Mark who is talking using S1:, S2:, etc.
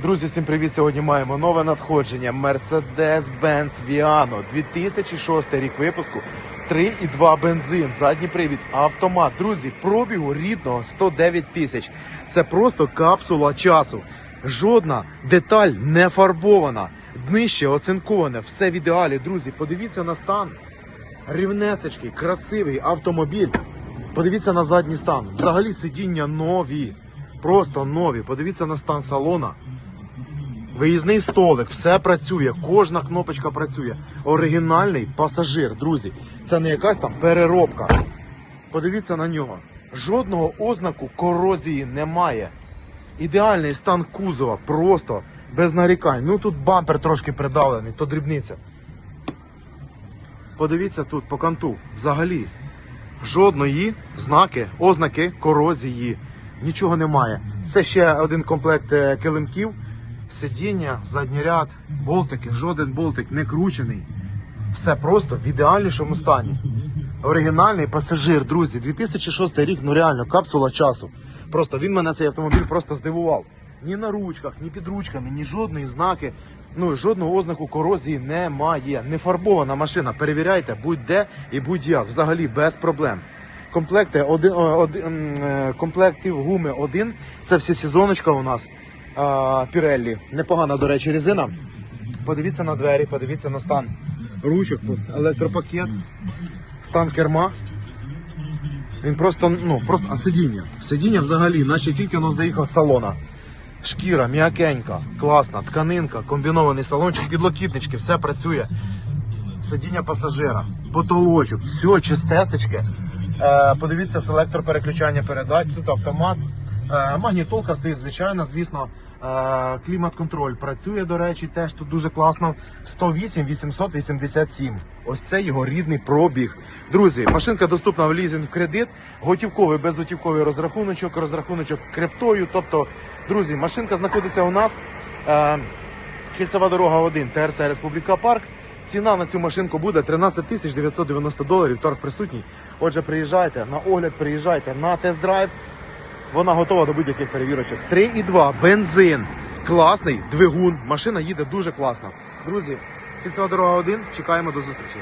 S1: Друзі, всім привіт! Сьогодні маємо нове надходження Mercedes-Benz Viano 2006 рік випуску. 3,2 бензин, задній привід, автомат. Друзі, пробігу рідного 109 тисяч. Це просто капсула часу. Жодна деталь не фарбована. Днище оцинковане, все в ідеалі. Друзі, подивіться на стан. Рівнесечкий, красивий автомобіль. Подивіться на задній стан. Взагалі сидіння нові. Просто нові. Подивіться на стан салона. Виїзний столик, все працює, кожна кнопочка працює. Оригінальний пасажир, друзі. Це не якась там переробка. Подивіться на нього. Жодного ознаку корозії немає. Ідеальний стан кузова, просто без нарікань. Ну тут бампер трошки придавлений, то дрібниця. Подивіться тут по канту. Взагалі жодної знаки, ознаки корозії. Нічого немає. Це ще один комплект е, килимків, сидіння, задній ряд, болтики, жоден болтик не кручений. Все просто в ідеальнішому стані. Оригінальний пасажир, друзі, 2006 рік, ну реально, капсула часу. Просто він мене цей автомобіль просто здивував. Ні на ручках, ні під ручками, ні жодної знаки, ну жодного ознаку корозії немає. Не фарбована машина. Перевіряйте будь-де і будь-як. Взагалі без проблем. Комплекти один, один, е, комплектів гуми один. Це всі сезоночка у нас. Піреллі. Непогана, до речі, резина. Подивіться на двері, подивіться на стан ручок, електропакет, стан керма. Він просто, ну, просто, а сидіння. Сидіння взагалі, наче тільки воно доїхав з салона. Шкіра м'якенька, класна, тканинка, комбінований салончик, підлокітнички, все працює. Сидіння пасажира, потолочок, все чистесечке. Е, подивіться, селектор переключання передач, тут автомат. Е, магнітолка стоїть, звичайно, звісно. Е, клімат-контроль працює, до речі, теж тут дуже класно. 108 887. Ось це його рідний пробіг. Друзі, машинка доступна в лізинг в кредит, готівковий, безготівковий розрахуночок, розрахуночок криптою. Тобто, друзі, машинка знаходиться у нас. Е, Кільцева дорога 1, ТРС Республіка Парк. Ціна на цю машинку буде 13 тисяч 990 доларів. Торг присутній. Отже, приїжджайте на огляд, приїжджайте на тест-драйв. Вона готова до будь-яких перевірочок. 3,2 бензин. Класний двигун. Машина їде дуже класно. Друзі, кільцева дорога 1. Чекаємо до зустрічі.